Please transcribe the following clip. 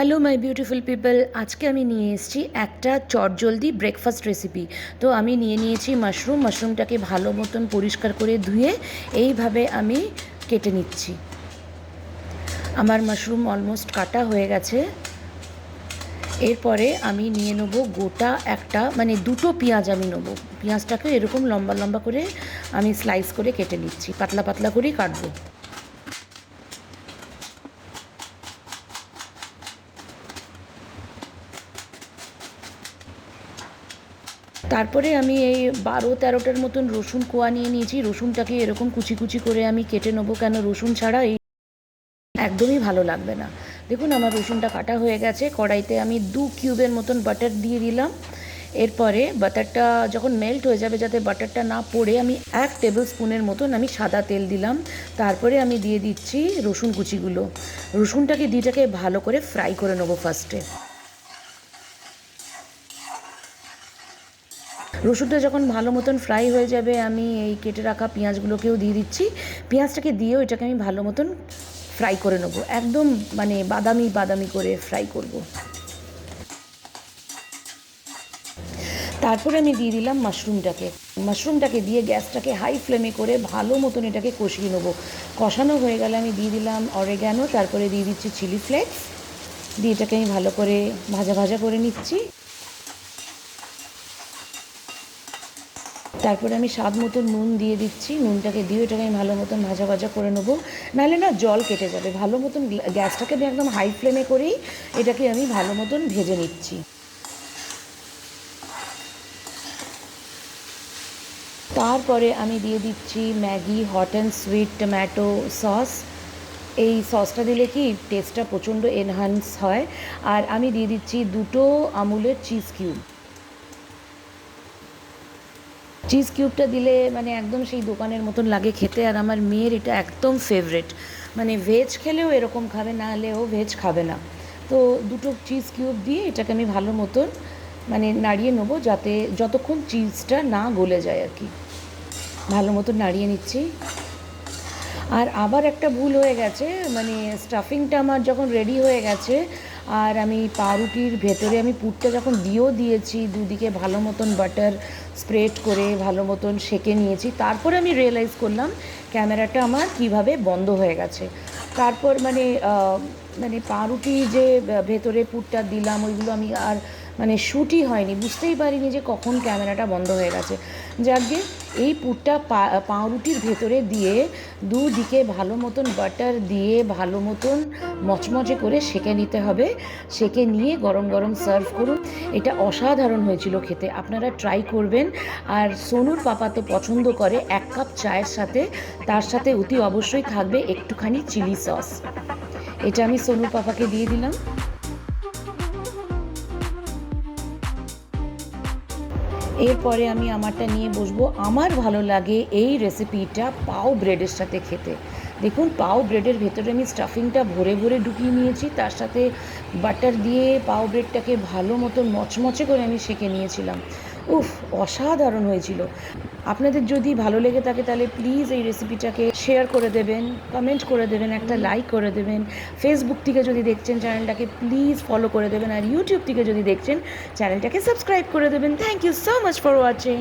Hello my beautiful people আজকে আমি নিয়ে এসেছি একটা চটজলদি ব্রেকফাস্ট রেসিপি তো আমি নিয়ে নিয়েছি মাশরুম মাশরুমটাকে ভালো মতন পরিষ্কার করে ধুয়ে এইভাবে আমি কেটে নিচ্ছি। আমার মাশরুম অলমোস্ট কাটা হয়ে গেছে। এরপরে আমি নিয়ে নেব গোটা একটা মানে দুটো পেঁয়াজ আমি নেব। পেঁয়াজটাকে এরকম লম্বা লম্বা করে আমি স্লাইস করে কেটে নিচ্ছি। পাতলা পাতলা করেই কাটবো। তারপরে আমি এই বারো তেরোটার মতন রসুন কোয়া নিয়ে নিয়েছি। রসুনটাকে এরকম কুচি কুচি করে আমি কেটে নেব কেন? রসুন ছাড়া এই একদমই ভালো লাগবে না। দেখুন, আমার রসুনটা কাটা হয়ে গেছে। কড়াইতে আমি দু কিউবের মতন বাটার দিয়ে দিলাম। এরপরে বাটারটা যখন মেল্ট হয়ে যাবে, যাতে বাটারটা না পড়ে, আমি এক টেবিল স্পুনের মতন আমি সাদা তেল দিলাম। তারপরে আমি দিয়ে দিচ্ছি রসুন কুচিগুলো। রসুনটাকে দিটাকে ভালো করে ফ্রাই করে নেব ফার্স্টে রসুনটা যখন ভালো মতন ফ্রাই হয়ে যাবে, আমি এই কেটে রাখা পেঁয়াজগুলোকেও দিয়ে দিচ্ছি। পেঁয়াজটাকে দিয়েও এটাকে আমি ভালো মতন ফ্রাই করে নেব। একদম মানে বাদামি বাদামি করে ফ্রাই করব। তারপরে আমি দিয়ে দিলাম মাশরুমটাকে মাশরুমটাকে দিয়ে গ্যাসটাকে হাই ফ্লেমে করে ভালো মতন এটাকে কষিয়ে নেব। কষানো হয়ে গেলে আমি দিয়ে দিলাম অরেগ্যানো তারপরে দিয়ে দিচ্ছি চিলি ফ্লেক্স দিয়ে এটাকে আমি ভালো করে ভাজা ভাজা করে নিচ্ছি। তারপরে আমি স্বাদ মতন নুন দিয়ে দিচ্ছি, নুনটাকে দিয়ে ওটাকে আমি ভালো মতন ভাজা ভাজা করে নেব। নাহলে না জল কেটে যাবে। ভালো মতন গ্যাসটাকে আমি একদম হাই ফ্লেমে করেই এটাকে আমি ভালো মতন ভেজে নিচ্ছি। তারপরে আমি দিয়ে দিচ্ছি Maggi hot and sweet tomato sauce এই সসটা দিলে কি টেস্টটা প্রচণ্ড এনহান্স হয়। আর আমি দিয়ে দিচ্ছি দুটো আমুলের চিজ কিউব চিজ কিউবটা দিলে মানে একদম সেই দোকানের মতন লাগে খেতে, আর আমার মেয়ের এটা একদম ফেভারেট মানে ভেজ খেলেও এরকম খাবে, না হলেও ভেজ খাবে না। তো দুটো চিজ কিউব দিয়ে এটাকে আমি ভালো মতন মানে নাড়িয়ে নেব যাতে যতক্ষণ চিজটা না গলে যায় আর কি। ভালো মতন নাড়িয়ে নিচ্ছি। আর আবার একটা ভুল হয়ে গেছে মানে স্টাফিংটা আমার যখন রেডি হয়ে গেছে আর আমি পাউরুটির ভেতরে আমি পুরটা যখন দিয়েও দিয়েছি, দুদিকে ভালো মতন বাটার স্প্রেড করে ভালো মতন সেকে নিয়েছি। তারপরে আমি রিয়েলাইজ করলাম ক্যামেরাটা আমার কীভাবে বন্ধ হয়ে গেছে। তারপর মানে মানে পাউরুটি যে ভেতরে পুরটা দিলাম, ওইগুলো আমি আর মানে শ্যুটই হয়নি, বুঝতেই পারিনি যে কখন ক্যামেরাটা বন্ধ হয়ে গেছে। যাকে এই পুরটা পাউরুটির ভেতরে দিয়ে দুদিকে ভালো মতন বাটার দিয়ে ভালো মতন মচমচে করে সেকে নিতে হবে। সেকে নিয়ে গরম গরম সার্ভ করুন। এটা অসাধারণ হয়েছিল খেতে, আপনারা ট্রাই করবেন। আর সোনুর পাপা তো পছন্দ করে এক কাপ চায়ের সাথে, তার সাথে অতি অবশ্যই থাকবে একটুখানি চিলি সস। এটা আমি সোনুর পাপাকে দিয়ে দিলাম। এরপরে আমি আমারটা নিয়ে বসবো। আমার ভালো লাগে এই রেসিপিটা পাও ব্রেডের সাথে খেতে। দেখুন, পাও ব্রেডের ভেতরে আমি স্টাফিংটা ভরে ভরে ঢুকিয়ে নিয়েছি। তার সাথে বাটার দিয়ে পাও ব্রেডটাকে ভালো মতো মচমচে করে আমি সেঁকে নিয়েছিলাম। উফ, অসাধারণ হয়েছিল। আপনাদের যদি ভালো লেগে থাকে তাহলে প্লিজ এই রেসিপিটাকে শেয়ার করে দেবেন কমেন্ট করে দেবেন, একটা লাইক করে দেবেন। ফেসবুক থেকে যদি দেখছেন চ্যানেলটাকে প্লিজ ফলো করে দেবেন। আর ইউটিউব থেকে যদি দেখছেন চ্যানেলটাকে সাবস্ক্রাইব করে দেবেন। Thank you so much for watching